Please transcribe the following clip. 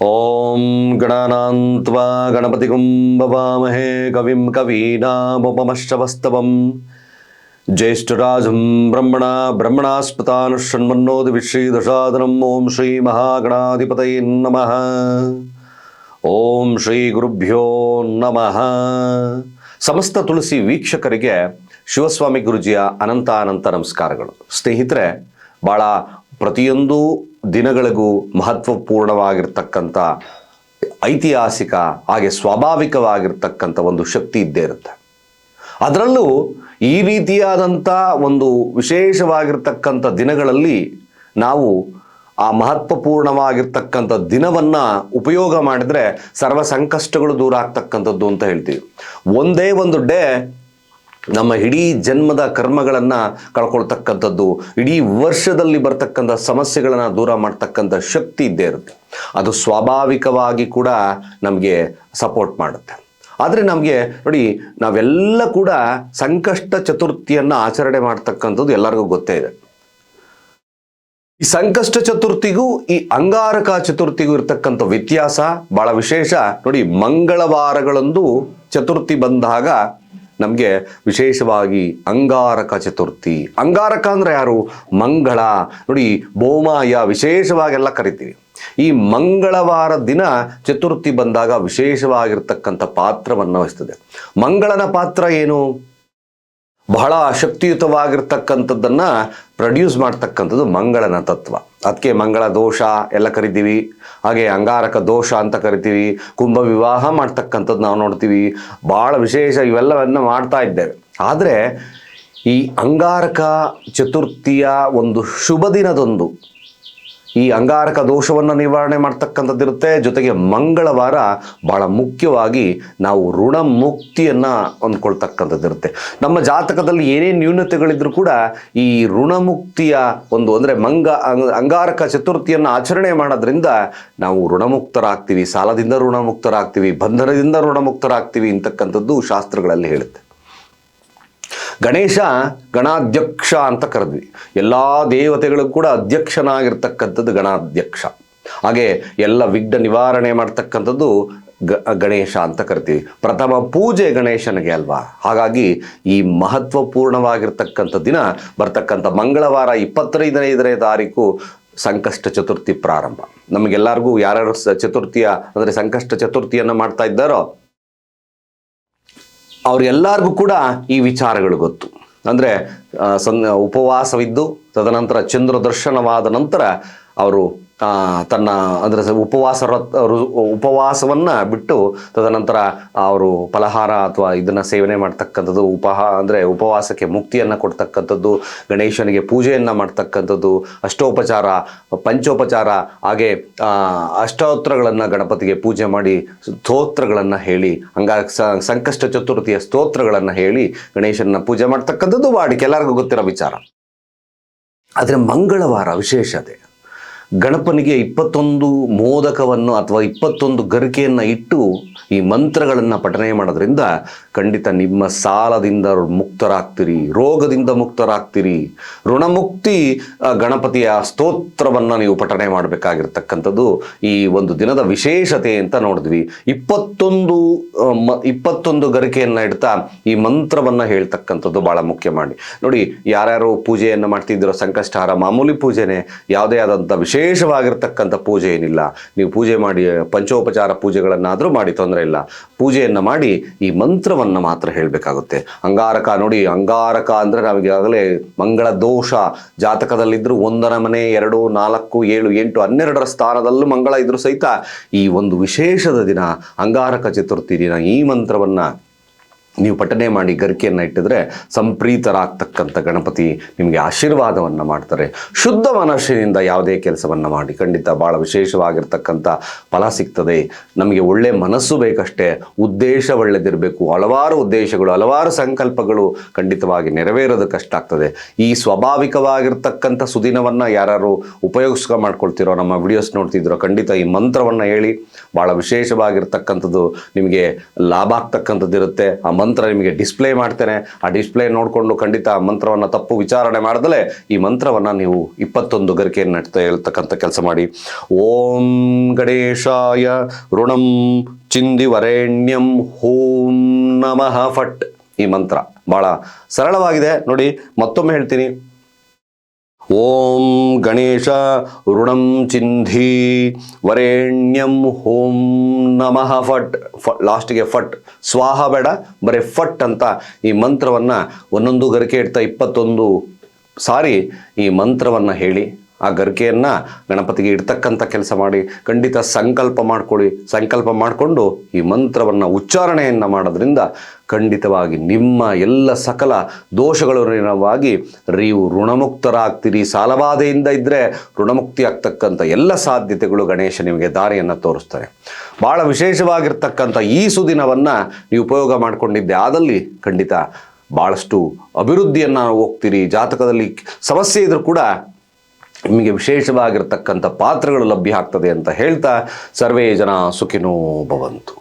ॐ गणानान्त्वा गणपतिगुं भवामहे कविं कवीनामुपमश्रवस्तवं ज्येष्ठराजं ब्रह्मणा ब्रह्मणास्पतानुषण्मन्नोदिविश्रीदशादनम् ॐ श्रीमहागणाधिपतये नमः ಓಂ ಶ್ರೀ ಗುರುಭ್ಯೋ ನಮಃ ಸಮಸ್ತ ತುಳಸಿ ವೀಕ್ಷಕರಿಗೆ ಶಿವಸ್ವಾಮಿ ಗುರುಜಿಯ ಅನಂತ ಅನಂತ ನಮಸ್ಕಾರಗಳು ಸ್ನೇಹಿತರೆ ಭಾಳ ಪ್ರತಿಯೊಂದು ದಿನಗಳಿಗೂ ಮಹತ್ವಪೂರ್ಣವಾಗಿರ್ತಕ್ಕಂಥ ಐತಿಹಾಸಿಕ ಹಾಗೆ ಸ್ವಾಭಾವಿಕವಾಗಿರ್ತಕ್ಕಂಥ ಒಂದು ಶಕ್ತಿ ಇದ್ದೇ ಇರುತ್ತೆ. ಅದರಲ್ಲೂ ಈ ರೀತಿಯಾದಂಥ ಒಂದು ವಿಶೇಷವಾಗಿರ್ತಕ್ಕಂಥ ದಿನಗಳಲ್ಲಿ ನಾವು ಆ ಮಹತ್ವಪೂರ್ಣವಾಗಿರ್ತಕ್ಕಂಥ ದಿನವನ್ನು ಉಪಯೋಗ ಮಾಡಿದ್ರೆ ಸರ್ವ ಸಂಕಷ್ಟಗಳು ದೂರ ಆಗ್ತಕ್ಕಂಥದ್ದು ಅಂತ ಹೇಳ್ತೀವಿ. ಒಂದೇ ಒಂದು ಡೇ ನಮ್ಮ ಇಡೀ ಜನ್ಮದ ಕರ್ಮಗಳನ್ನು ಕಳ್ಕೊಳ್ತಕ್ಕಂಥದ್ದು, ಇಡೀ ವರ್ಷದಲ್ಲಿ ಬರ್ತಕ್ಕಂಥ ಸಮಸ್ಯೆಗಳನ್ನು ದೂರ ಮಾಡ್ತಕ್ಕಂಥ ಶಕ್ತಿ ಇದ್ದೇ ಇರುತ್ತೆ. ಅದು ಸ್ವಾಭಾವಿಕವಾಗಿ ಕೂಡ ನಮಗೆ ಸಪೋರ್ಟ್ ಮಾಡುತ್ತೆ. ಆದರೆ ನಮಗೆ ನೋಡಿ, ನಾವೆಲ್ಲ ಕೂಡ ಸಂಕಷ್ಟ ಚತುರ್ಥಿಯನ್ನು ಆಚರಣೆ ಮಾಡ್ತಕ್ಕಂಥದ್ದು ಎಲ್ಲರಿಗೂ ಗೊತ್ತೇ ಇದೆ. ಈ ಸಂಕಷ್ಟ ಚತುರ್ಥಿಗೂ, ಈ ಅಂಗಾರಕ ಚತುರ್ಥಿಗೂ ಇರ್ತಕ್ಕಂಥ ವ್ಯತ್ಯಾಸ ಬಹಳ ವಿಶೇಷ. ನೋಡಿ, ಮಂಗಳವಾರಗಳಂದು ಚತುರ್ಥಿ ಬಂದಾಗ ನಮಗೆ ವಿಶೇಷವಾಗಿ ಅಂಗಾರಕ ಚತುರ್ಥಿ. ಅಂಗಾರಕ ಅಂದ್ರೆ ಯಾರು? ಮಂಗಳ. ನೋಡಿ, ಬೋಮಾಯ ವಿಶೇಷವಾಗೆಲ್ಲ ಕರಿತೀವಿ. ಈ ಮಂಗಳವಾರ ದಿನ ಚತುರ್ಥಿ ಬಂದಾಗ ವಿಶೇಷವಾಗಿರ್ತಕ್ಕಂಥ ಪಾತ್ರವನ್ನು ವಹಿಸ್ತದೆ. ಮಂಗಳನ ಪಾತ್ರ ಏನು? ಬಹಳ ಶಕ್ತಿಯುತವಾಗಿರ್ತಕ್ಕಂಥದ್ದನ್ನು ಪ್ರೊಡ್ಯೂಸ್ ಮಾಡ್ತಕ್ಕಂಥದ್ದು ಮಂಗಳನ ತತ್ವ. ಅದಕ್ಕೆ ಮಂಗಳ ದೋಷ ಎಲ್ಲ ಕರಿತೀವಿ. ಹಾಗೆ ಅಂಗಾರಕ ದೋಷ ಅಂತ ಕರಿತೀವಿ. ಕುಂಭ ವಿವಾಹ ಮಾಡ್ತಕ್ಕಂಥದ್ದು ನಾವು ನೋಡ್ತೀವಿ. ಭಾಳ ವಿಶೇಷ ಇವೆಲ್ಲವನ್ನು ಮಾಡ್ತಾ ಇದ್ದೇವೆ. ಆದರೆ ಈ ಅಂಗಾರಕ ಚತುರ್ಥಿಯ ಒಂದು ಶುಭ ದಿನದೊಂದು ಈ ಅಂಗಾರಕ ದೋಷವನ್ನು ನಿವಾರಣೆ ಮಾಡ್ತಕ್ಕಂಥದ್ದಿರುತ್ತೆ. ಜೊತೆಗೆ ಮಂಗಳವಾರ ಬಹಳ ಮುಖ್ಯವಾಗಿ ನಾವು ಋಣ ಮುಕ್ತಿಯನ್ನು ಹೊಂದ್ಕೊಳ್ತಕ್ಕಂಥದ್ದಿರುತ್ತೆ ನಮ್ಮ ಜಾತಕದಲ್ಲಿ ಏನೇ ನ್ಯೂನತೆಗಳಿದ್ರೂ ಕೂಡ ಈ ಋಣಮುಕ್ತಿಯ ಒಂದು ಅಂದರೆ ಮಂಗ ಅಂಗ- ಅಂಗಾರಕ ಚತುರ್ಥಿಯನ್ನು ಆಚರಣೆ ಮಾಡೋದ್ರಿಂದ ನಾವು ಋಣಮುಕ್ತರಾಗ್ತೀವಿ, ಸಾಲದಿಂದ ಋಣಮುಕ್ತರಾಗ್ತೀವಿ, ಬಂಧನದಿಂದ ಋಣಮುಕ್ತರಾಗ್ತೀವಿ ಅಂತಕ್ಕಂಥದ್ದು ಶಾಸ್ತ್ರಗಳಲ್ಲಿ ಹೇಳುತ್ತೆ. ಗಣೇಶ ಗಣಾಧ್ಯಕ್ಷ ಅಂತ ಕರೆದ್ವಿ. ಎಲ್ಲ ದೇವತೆಗಳಿಗೂ ಕೂಡ ಅಧ್ಯಕ್ಷನಾಗಿರ್ತಕ್ಕಂಥದ್ದು ಗಣಾಧ್ಯಕ್ಷ. ಹಾಗೆ ಎಲ್ಲ ವಿಘ್ನ ನಿವಾರಣೆ ಮಾಡ್ತಕ್ಕಂಥದ್ದು ಗ, ಗಣೇಶ ಅಂತ ಕರಿತೀವಿ. ಪ್ರಥಮ ಪೂಜೆ ಗಣೇಶನಿಗೆ ಅಲ್ವಾ? ಹಾಗಾಗಿ ಈ ಮಹತ್ವಪೂರ್ಣವಾಗಿರ್ತಕ್ಕಂಥ ದಿನ ಬರ್ತಕ್ಕಂಥ ಮಂಗಳವಾರ ಇಪ್ಪತ್ತೈದನೇ ತಾರೀಕು ಸಂಕಷ್ಟ ಚತುರ್ಥಿ ಪ್ರಾರಂಭ. ನಮಗೆಲ್ಲರಿಗೂ ಯಾರ್ಯಾರು ಚತುರ್ಥಿಯ, ಅಂದರೆ ಸಂಕಷ್ಟ ಚತುರ್ಥಿಯನ್ನು ಮಾಡ್ತಾ ಇದ್ದಾರೋ ಅವ್ರಿಗೆಲ್ಲರಿಗೂ ಕೂಡ ಈ ವಿಚಾರಗಳು ಗೊತ್ತು. ಅಂದರೆ ಸನ್ ಉಪವಾಸವಿದ್ದು ತದನಂತರ ಚಂದ್ರ ದರ್ಶನವಾದ ನಂತರ ಅವರು ತನ್ನ, ಅಂದರೆ ಉಪವಾಸ ಉಪವಾಸವನ್ನು ಬಿಟ್ಟು ತದನಂತರ ಅವರು ಫಲಹಾರ ಅಥವಾ ಇದನ್ನು ಸೇವನೆ ಮಾಡ್ತಕ್ಕಂಥದ್ದು ಉಪಹ, ಅಂದರೆ ಉಪವಾಸಕ್ಕೆ ಮುಕ್ತಿಯನ್ನು ಕೊಡ್ತಕ್ಕಂಥದ್ದು, ಗಣೇಶನಿಗೆ ಪೂಜೆಯನ್ನು ಮಾಡ್ತಕ್ಕಂಥದ್ದು, ಅಷ್ಟೋಪಚಾರ, ಪಂಚೋಪಚಾರ, ಹಾಗೆ ಅಷ್ಟೋತ್ರಗಳನ್ನು ಗಣಪತಿಗೆ ಪೂಜೆ ಮಾಡಿ ಸ್ತೋತ್ರಗಳನ್ನು ಹೇಳಿ, ಹಂಗ ಸ- ಸಂಕಷ್ಟ ಚತುರ್ಥಿಯ ಸ್ತೋತ್ರಗಳನ್ನು ಹೇಳಿ ಗಣೇಶನ ಪೂಜೆ ಮಾಡ್ತಕ್ಕಂಥದ್ದು ವಾಡಿಕೆ. ಎಲ್ಲರಿಗೂ ಗೊತ್ತಿರೋ ವಿಚಾರ. ಆದರೆ ಮಂಗಳವಾರ ವಿಶೇಷತೆ. ಗಣಪನಿಗೆ ಇಪ್ಪತ್ತೊಂದು ಮೋದಕವನ್ನು ಅಥವಾ ಇಪ್ಪತ್ತೊಂದು ಗರಿಕೆಯನ್ನು ಇಟ್ಟು ಈ ಮಂತ್ರಗಳನ್ನು ಪಠನೆ ಮಾಡೋದ್ರಿಂದ ಖಂಡಿತ ನಿಮ್ಮ ಸಾಲದಿಂದ ಮುಕ್ತರಾಗ್ತೀರಿ, ರೋಗದಿಂದ ಮುಕ್ತರಾಗ್ತೀರಿ. ಋಣಮುಕ್ತಿ ಗಣಪತಿಯ ಸ್ತೋತ್ರವನ್ನು ನೀವು ಪಠನೆ ಮಾಡಬೇಕಾಗಿರ್ತಕ್ಕಂಥದ್ದು ಈ ಒಂದು ದಿನದ ವಿಶೇಷತೆ ಅಂತ ನೋಡಿದ್ವಿ. ಇಪ್ಪತ್ತೊಂದು ಇಪ್ಪತ್ತೊಂದು ಗರಿಕೆಯನ್ನು ಇಡ್ತಾ ಈ ಮಂತ್ರವನ್ನು ಹೇಳ್ತಕ್ಕಂಥದ್ದು ಬಹಳ ಮುಖ್ಯ ಮಾಡಿ. ನೋಡಿ, ಯಾರ್ಯಾರು ಪೂಜೆಯನ್ನು ಮಾಡ್ತಿದ್ದೀರೋ ಸಂಕಷ್ಟಹಾರ ಮಾಮೂಲಿ ಪೂಜೆನೇ, ಯಾವುದೇ ಆದಂಥ ವಿಶೇಷವಾಗಿರ್ತಕ್ಕಂಥ ಪೂಜೆ ಏನಿಲ್ಲ. ನೀವು ಪೂಜೆ ಮಾಡಿ, ಪಂಚೋಪಚಾರ ಪೂಜೆಗಳನ್ನಾದರೂ ಮಾಡಿ ತೊಂದರೆ ಇಲ್ಲ. ಪೂಜೆಯನ್ನು ಮಾಡಿ ಈ ಮಂತ್ರವನ್ನು ಮಾತ್ರ ಹೇಳಬೇಕಾಗುತ್ತೆ. ಅಂಗಾರಕ ನೋಡಿ, ಅಂಗಾರಕ ಅಂದರೆ ನಾವೀಗಾಗಲೇ ಮಂಗಳ ದೋಷ. ಜಾತಕದಲ್ಲಿದ್ದರೂ ಒಂದರ ಮನೆ, ಎರಡು, ನಾಲ್ಕು, ಏಳು, ಎಂಟು, ಹನ್ನೆರಡರ ಸ್ಥಾನದಲ್ಲೂ ಮಂಗಳ ಇದ್ದರೂ ಸಹಿತ ಈ ಒಂದು ವಿಶೇಷದ ದಿನ, ಅಂಗಾರಕ ಚತುರ್ಥಿ ದಿನ ಈ ಮಂತ್ರವನ್ನು ನೀವು ಪಠನೆ ಮಾಡಿ ಗರಿಕೆಯನ್ನು ಇಟ್ಟಿದ್ರೆ ಸಂಪ್ರೀತರಾಗ್ತಕ್ಕಂಥ ಗಣಪತಿ ನಿಮಗೆ ಆಶೀರ್ವಾದವನ್ನು ಮಾಡ್ತಾರೆ. ಶುದ್ಧ ಮನಸ್ಸಿನಿಂದ ಯಾವುದೇ ಕೆಲಸವನ್ನು ಮಾಡಿ. ಖಂಡಿತ ಭಾಳ ವಿಶೇಷವಾಗಿರ್ತಕ್ಕಂಥ ಫಲ ಸಿಗ್ತದೆ. ನಮಗೆ ಒಳ್ಳೆ ಮನಸ್ಸು ಬೇಕಷ್ಟೇ, ಉದ್ದೇಶ ಒಳ್ಳೆದಿರಬೇಕು. ಹಲವಾರು ಉದ್ದೇಶಗಳು, ಹಲವಾರು ಸಂಕಲ್ಪಗಳು ಖಂಡಿತವಾಗಿ ನೆರವೇರೋದು ಕಷ್ಟ ಆಗ್ತದೆ. ಈ ಸ್ವಾಭಾವಿಕವಾಗಿರ್ತಕ್ಕಂಥ ಸುದಿನವನ್ನು ಯಾರು ಉಪಯೋಗಿಸ್ಕೊ ಮಾಡ್ಕೊಳ್ತಿರೋ, ನಮ್ಮ ವಿಡಿಯೋಸ್ ನೋಡ್ತಿದ್ರೋ ಖಂಡಿತ ಈ ಮಂತ್ರವನ್ನು ಹೇಳಿ. ಭಾಳ ವಿಶೇಷವಾಗಿರ್ತಕ್ಕಂಥದ್ದು ನಿಮಗೆ ಲಾಭ ಆಗ್ತಕ್ಕಂಥದ್ದು ಇರುತ್ತೆ ಆ ಮಂತ್ರ ನಿಮಗೆ ಡಿಸ್ಪ್ಲೇ ಮಾಡ್ತೇನೆ. ಆ ಡಿಸ್ಪ್ಲೇ ನೋಡಿಕೊಂಡು ಖಂಡಿತ ಆ ಮಂತ್ರವನ್ನು ತಪ್ಪು ವಿಚಾರಣೆ ಮಾಡದಲೇ ಈ ಮಂತ್ರವನ್ನು ನೀವು ಇಪ್ಪತ್ತೊಂದು ಗರಿಕೆಯನ್ನು ನಡ್ತಾ ಹೇಳ್ತಕ್ಕಂಥ ಕೆಲಸ ಮಾಡಿ. ಓಂ ಗಣೇಶಾಯ ಋಣಂ ಚಿಂದಿವರೇಣ್ಯಂ ಹೂಂ ನಮಃ ಫಟ್ ಈ ಮಂತ್ರ. ಭಾಳ ಸರಳವಾಗಿದೆ. ನೋಡಿ ಮತ್ತೊಮ್ಮೆ ಹೇಳ್ತೀನಿ. ಓಂ ಗಣೇಶ ಋಣಂ ಚಿಂಧಿ ವರೇಣ್ಯಂ ಹೋಂ ನಮಃ ಫಟ್. ಫ, ಲಾಸ್ಟಿಗೆ ಫಟ್. ಸ್ವಾಹ ಬೇಡ, ಬರೀ ಫಟ್ ಅಂತ ಈ ಮಂತ್ರವನ್ನು ಒಂದೊಂದು ಗರಿಕೆ ಇಡ್ತಾ ಇಪ್ಪತ್ತೊಂದು ಸಾರಿ ಈ ಮಂತ್ರವನ್ನು ಹೇಳಿ, ಆ ಗರಿಕೆಯನ್ನು ಗಣಪತಿಗೆ ಇಡ್ತಕ್ಕಂಥ ಕೆಲಸ ಮಾಡಿ, ಖಂಡಿತ ಸಂಕಲ್ಪ ಮಾಡಿಕೊಳ್ಳಿ. ಸಂಕಲ್ಪ ಮಾಡಿಕೊಂಡು ಈ ಮಂತ್ರವನ್ನು ಉಚ್ಚಾರಣೆಯನ್ನು ಮಾಡೋದ್ರಿಂದ ಖಂಡಿತವಾಗಿ ನಿಮ್ಮ ಎಲ್ಲ ಸಕಲ ದೋಷಗಳಿರವಾಗಿ ನೀವು ಋಣಮುಕ್ತರಾಗ್ತೀರಿ. ಸಾಲಬಾಧೆಯಿಂದ ಇದ್ದರೆ ಋಣಮುಕ್ತಿ ಆಗ್ತಕ್ಕಂಥ ಎಲ್ಲ ಸಾಧ್ಯತೆಗಳು ಗಣೇಶ ನಿಮಗೆ ದಾರಿಯನ್ನು ತೋರಿಸ್ತಾರೆ. ಭಾಳ ವಿಶೇಷವಾಗಿರ್ತಕ್ಕಂಥ ಈ ಸುದಿನವನ್ನು ನೀವು ಉಪಯೋಗ ಮಾಡಿಕೊಂಡಿದ್ದೆ. ಆದಲ್ಲಿ ಖಂಡಿತ ಭಾಳಷ್ಟು ಅಭಿವೃದ್ಧಿಯನ್ನು ಹೋಗ್ತೀರಿ. ಜಾತಕದಲ್ಲಿ ಸಮಸ್ಯೆ ಇದ್ದರೂ ಕೂಡ ನಿಮಗೆ ವಿಶೇಷವಾಗಿರ್ತಕ್ಕಂಥ ಪಾತ್ರಗಳು ಲಭ್ಯ ಆಗ್ತದೆ ಅಂತ ಹೇಳ್ತಾ ಸರ್ವೇ ಜನ ಸುಖಿನೋ ಭವಂತು.